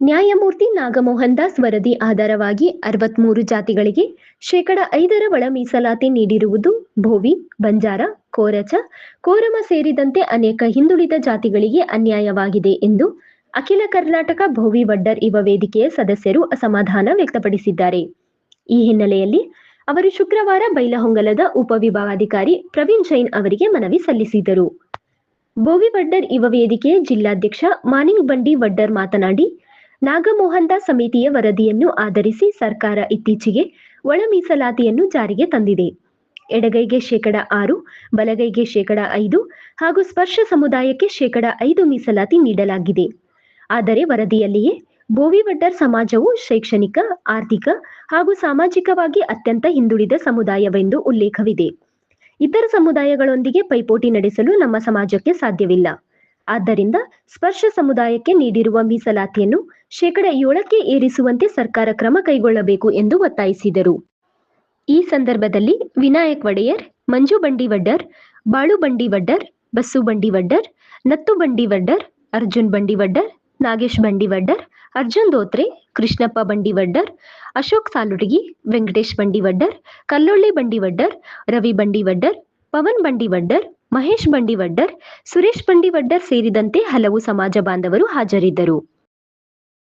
ನ್ಯಾಯಮೂರ್ತಿ ನಾಗಮೋಹನ್ ದಾಸ್ ವರದಿ ಆಧಾರವಾಗಿ ಅರವತ್ಮೂರು ಜಾತಿಗಳಿಗೆ ಶೇಕಡ ಐದರ ಒಳ ಮೀಸಲಾತಿ ನೀಡಿರುವುದು ಭೋವಿ, ಬಂಜಾರ, ಕೋರಚ, ಕೋರಮ ಸೇರಿದಂತೆ ಅನೇಕ ಹಿಂದುಳಿದ ಜಾತಿಗಳಿಗೆ ಅನ್ಯಾಯವಾಗಿದೆ ಎಂದು ಅಖಿಲ ಕರ್ನಾಟಕ ಭೋವಿ ವಡ್ಡರ್ ಯುವ ವೇದಿಕೆಯ ಸದಸ್ಯರು ಅಸಮಾಧಾನ ವ್ಯಕ್ತಪಡಿಸಿದ್ದಾರೆ. ಈ ಹಿನ್ನೆಲೆಯಲ್ಲಿ ಅವರು ಶುಕ್ರವಾರ ಬೈಲಹೊಂಗಲದ ಉಪವಿಭಾಗಾಧಿಕಾರಿ ಪ್ರವೀಣ್ ಜೈನ್ ಅವರಿಗೆ ಮನವಿ ಸಲ್ಲಿಸಿದರು. ಭೋವಿ ವಡ್ಡರ್ ಯುವ ವೇದಿಕೆಯ ಜಿಲ್ಲಾಧ್ಯಕ್ಷ ಮಾನಿಂಗ್ ಬಂಡಿ ವಡ್ಡರ್ ಮಾತನಾಡಿ ನಾಗಮೋಹನ್ ದಾಸ್ ಸಮಿತಿಯ ವರದಿಯನ್ನು ಆಧರಿಸಿ ಸರ್ಕಾರ ಇತ್ತೀಚೆಗೆ ಒಳ ಮೀಸಲಾತಿಯನ್ನು ಜಾರಿಗೆ ತಂದಿದೆ. ಎಡಗೈಗೆ ಶೇಕಡ ಆರು, ಬಲಗೈಗೆ ಶೇಕಡ ಐದು ಹಾಗೂ ಸ್ಪರ್ಶ ಸಮುದಾಯಕ್ಕೆ ಶೇಕಡ ಐದು ಮೀಸಲಾತಿ ನೀಡಲಾಗಿದೆ. ಆದರೆ ವರದಿಯಲ್ಲಿಯೇ ಬೋವಿವಡ್ಡರ್ ಸಮಾಜವು ಶೈಕ್ಷಣಿಕ, ಆರ್ಥಿಕ ಹಾಗೂ ಸಾಮಾಜಿಕವಾಗಿ ಅತ್ಯಂತ ಹಿಂದುಳಿದ ಸಮುದಾಯವೆಂದು ಉಲ್ಲೇಖವಿದೆ. ಇತರ ಸಮುದಾಯಗಳೊಂದಿಗೆ ಪೈಪೋಟಿ ನಡೆಸಲು ನಮ್ಮ ಸಮಾಜಕ್ಕೆ ಸಾಧ್ಯವಿಲ್ಲ. ಆದ್ದರಿಂದ ಸ್ಪರ್ಶ ಸಮುದಾಯಕ್ಕೆ ನೀಡಿರುವ ಮೀಸಲಾತಿಯನ್ನು ಶೇಕಡ ಏಳಕ್ಕೆ ಏರಿಸುವಂತೆ ಸರ್ಕಾರ ಕ್ರಮ ಕೈಗೊಳ್ಳಬೇಕು ಎಂದು ಒತ್ತಾಯಿಸಿದರು. ಈ ಸಂದರ್ಭದಲ್ಲಿ ವಿನಾಯಕ್ ಒಡೆಯರ್, ಮಂಜು ಬಂಡಿ ವಡ್ಡರ್ ಬಾಳು ಬಂಡಿ ವಡ್ಡರ್ ಬಸ್ಸು ಬಂಡಿ ವಡ್ಡರ್ ನತ್ತು ಬಂಡಿ ವಡ್ಡರ್ ಅರ್ಜುನ್ ಬಂಡಿ ವಡ್ಡರ್ ನಾಗೇಶ್ ಬಂಡಿ ವಡ್ಡರ್ ಅರ್ಜುನ್ ದೋತ್ರೆ, ಕೃಷ್ಣಪ್ಪ ಬಂಡಿ ವಡ್ಡರ್ ಅಶೋಕ್ ಸಾಲುಡಿಗಿ ವೆಂಕಟೇಶ್ ಬಂಡಿ ವಡ್ಡರ್ ಕಲ್ಲೊಳ್ಳಿ ಬಂಡಿ ವಡ್ಡರ್ ರವಿ ಬಂಡಿ ವಡ್ಡರ್ ಪವನ್ ಬಂಡಿ ವಡ್ಡರ್ ಮಹೇಶ್ ಬಂಡಿ ವಡ್ಡರ್ ಸುರೇಶ್ ಬಂಡಿವಡ್ಡರ್ ಸೇರಿದಂತೆ ಹಲವು ಸಮಾಜ ಬಾಂಧವರು ಹಾಜರಿದ್ದರು.